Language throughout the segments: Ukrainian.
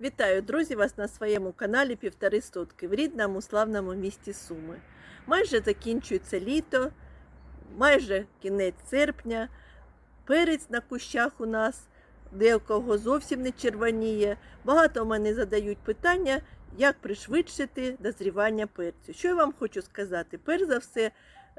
Вітаю, друзі, вас на своєму каналі Півтори сотки в рідному славному місті Суми. Майже закінчується літо, майже кінець серпня. Перець на кущах у нас, деякого зовсім не червоніє. Багато в мене задають питання, як пришвидшити дозрівання перцю. Що я вам хочу сказати? Перш за все,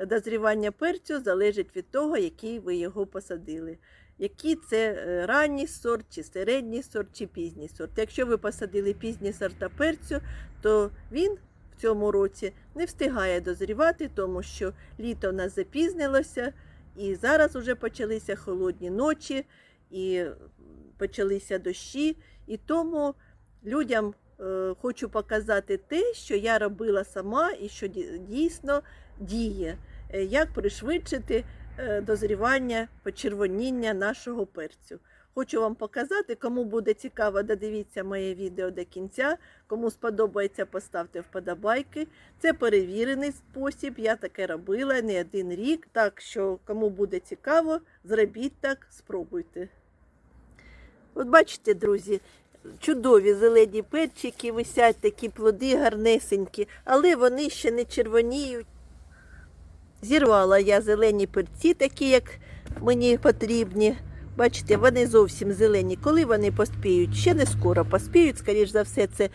дозрівання перцю залежить від того, який ви його посадили який це е, ранній сорт, чи середній сорт, чи пізній сорт. Якщо ви посадили пізні сорта перцю, то він в цьому році не встигає дозрівати, тому що літо в нас запізнилося, і зараз вже почалися холодні ночі, і почалися дощі. І тому людям е, хочу показати те, що я робила сама і що дійсно діє, Е, як пришвидшити дозрівання, почервоніння нашого перцю. Хочу вам показати, кому буде цікаво, додивіться моє відео до кінця. Кому сподобається, поставте вподобайки. Це перевірений спосіб. Я таке робила не один рік. Так що, кому буде цікаво, зробіть так, спробуйте. От бачите, друзі, чудові зелені перчики, висять такі плоди гарнесенькі, але вони ще не червоніють. Зірвала я зелені перці, такі, як мені потрібні. Бачите, вони зовсім зелені. Коли вони поспіють? Ще не скоро поспіють. Скоріш за все, це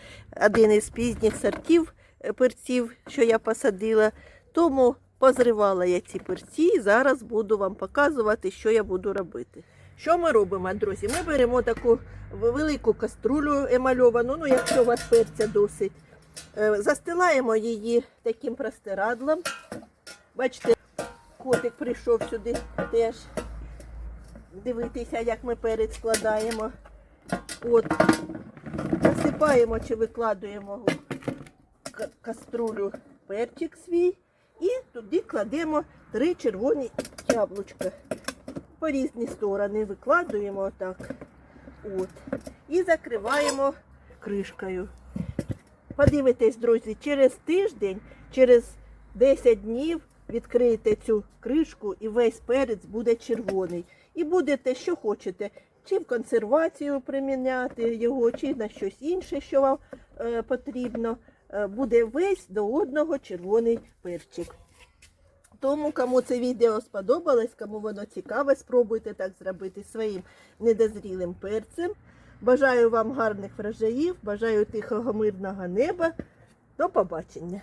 один із пізніх сортів е, перців, що я посадила. Тому позривала я ці перці і зараз буду вам показувати, що я буду робити. Що ми робимо, друзі? Ми беремо таку велику каструлю емальовану, ну якщо у вас перця досить. Е, Застилаємо її таким простирадлом. Бачите, котик прийшов сюди теж дивитися, як ми перець складаємо. От, насипаємо чи викладуємо в каструлю перчик свій і туди кладемо три червоні яблучка. По різні сторони викладуємо отак. От. І закриваємо кришкою. Подивитесь, друзі, через тиждень, через 10 днів відкриєте цю кришку і весь перець буде червоний. І будете, що хочете, чи в консервацію приміняти його, чи на щось інше, що вам е, потрібно. Е, буде весь до одного червоний перчик. Тому, кому це відео сподобалось, кому воно цікаве, спробуйте так зробити своїм недозрілим перцем. Бажаю вам гарних врожаїв, бажаю тихого мирного неба. До побачення!